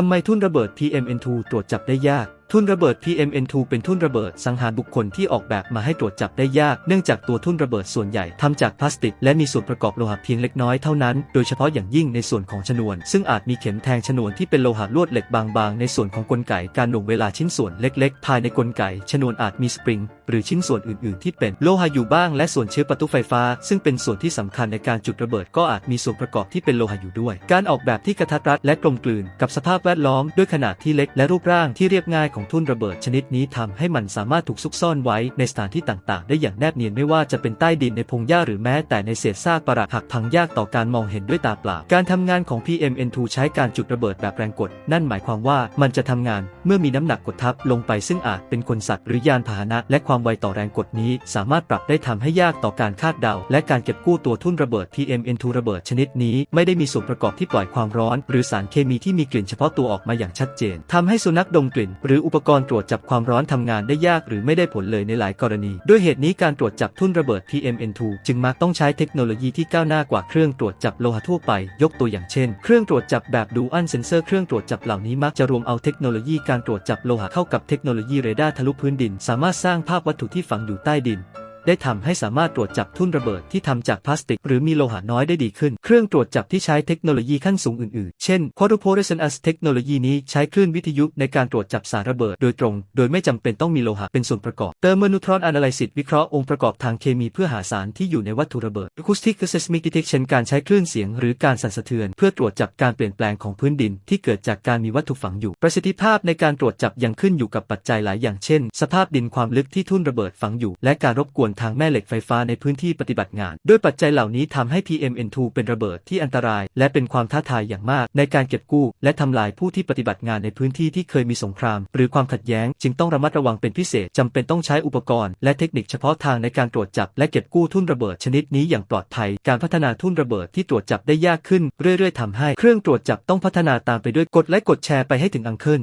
ทำไมทุ่นระเบิด PMN2 ตรวจจับได้ยาก ทุ่นระเบิด PMN2 เป็นทุ่นระเบิดสังหารบุคคลที่ออกแบบมาให้ตรวจจับได้ยาก เนื่องจากตัวทุ่นระเบิดส่วนใหญ่ทำจากพลาสติก และมีส่วนประกอบโลหะเพียงเล็กน้อยเท่านั้น โดยเฉพาะอย่างยิ่งในส่วนของชนวน ซึ่งอาจมีเข็มแทงชนวนที่เป็นโลหะลวดเหล็กบางๆ ในส่วนของกลไกการหน่วงเวลาชิ้นส่วนเล็กๆ ภายในกลไก ชนวนอาจมีสปริง หรือชิ้นส่วนอื่นๆ ที่เป็นโลหะอยู่บ้าง และส่วนเชื้อประตูไฟฟ้า ซึ่งเป็นส่วนที่สำคัญในการจุดระเบิด ก็อาจมีส่วนประกอบที่เป็นโลหะอยู่ด้วย การออกแบบที่กระทัดรัดและกลมกลืนกับสภาพแวดล้อมด้วยขนาดที่เล็กและรูปร่างที่เรียบง่ายของทุ่นระเบิดชนิดนี้ทำให้มันสามารถถูกซุกซ่อนไว้ในสถานที่ต่างๆ ได้อย่างแนบเนียนไม่ว่าจะเป็นใต้ดินในพงหญ้าหรือแม้แต่ในเศษซากปรักหักพังยากต่อการมองเห็นด้วยตาเปล่า การทำงานของ PMN2 ใช้การจุดระเบิดแบบแรงกด นั่นหมายความว่ามันจะทำงานเมื่อมีน้ำหนักกดทับลงไปซึ่งอาจเป็นคนสัตว์หรือยานพาหนะ และความไวต่อแรงกดนี้ สามารถปรับได้ทำให้ยากต่อการคาดเดา และการเก็บกู้ตัวทุ่นระเบิด PMN2 ระเบิดชนิดนี้ ไม่ได้มีส่วนประกอบที่ปล่อยความร้อน หรือสารเคมีที่มีกลิ่นเฉพาะตัวออกมาอย่างชัดเจนทำให้สุนัขดมกลิ่น หรืออุปกรณ์ตรวจจับความร้อนทำงานได้ยากหรือไม่ได้ผลเลยในหลายกรณี ด้วยเหตุนี้การตรวจจับทุ่นระเบิด PMN2 จึงมักต้องใช้เทคโนโลยีที่ก้าวหน้ากว่าเครื่องตรวจจับโลหะทั่วไป ยกตัวอย่างเช่น เครื่องตรวจจับแบบดูอันเซนเซอร์เครื่องตรวจจับเหล่านี้มักจะรวมเอาเทคโนโลยีการตรวจจับโลหะเข้ากับเทคโนโลยีเรดาร์ทะลุพื้นดิน สามารถสร้างภาพวัตถุที่ฝังอยู่ใต้ดิน ได้ทำให้สามารถตรวจจับทุ่นระเบิดที่ทำจากพลาสติก หรือมีโลหะน้อยได้ดีขึ้น เครื่องตรวจจับที่ใช้เทคโนโลยีขั้นสูงอื่นๆ เช่น Quadruple Resonance เทคโนโลยีนี้ใช้คลื่นวิทยุในการตรวจจับสารระเบิดโดยตรง โดยไม่จำเป็นต้องมีโลหะเป็นส่วนประกอบ Thermoneutron Analysis วิเคราะห์องค์ประกอบทางเคมีเพื่อหาสารที่อยู่ในวัตถุระเบิด Acoustic Seismic Detection การใช้คลื่นเสียงหรือการสั่นสะเทือน เพื่อตรวจจับการเปลี่ยนแปลงของพื้นดินที่เกิดจากการมีวัตถุฝังอยู่ ประสิทธิภาพในการตรวจจับยังขึ้นอยู่กับปัจจัยหลายอย่างเช่น สภาพดินความลึกที่ทุ่นระเบิดฝังอยู่ และการรบกวนทางแม่เหล็กไฟฟ้าในพื้นที่ปฏิบัติงาน ด้วยปัจจัยเหล่านี้ทำให้ PMN2 เป็นระเบิดที่อันตราย และเป็นความท้าทายอย่างมากในการเก็บกู้ และทำลายผู้ที่ปฏิบัติงานในพื้นที่ที่เคยมีสงคราม หรือความขัดแย้ง จึงต้องระมัดระวังเป็นพิเศษจำเป็นต้องใช้อุปกรณ์ และเทคนิคเฉพาะทางในการตรวจจับ และเก็บกู้ทุ่นระเบิดชนิดนี้อย่างปลอดภัย การพัฒนาทุ่นระเบิดที่ตรวจจับได้ยากขึ้น เรื่อย ๆทำให้เครื่องตรวจจับต้องพัฒนาตามไปด้วยกดไลค์กดแชร์ไปให้ถึงอังเคิล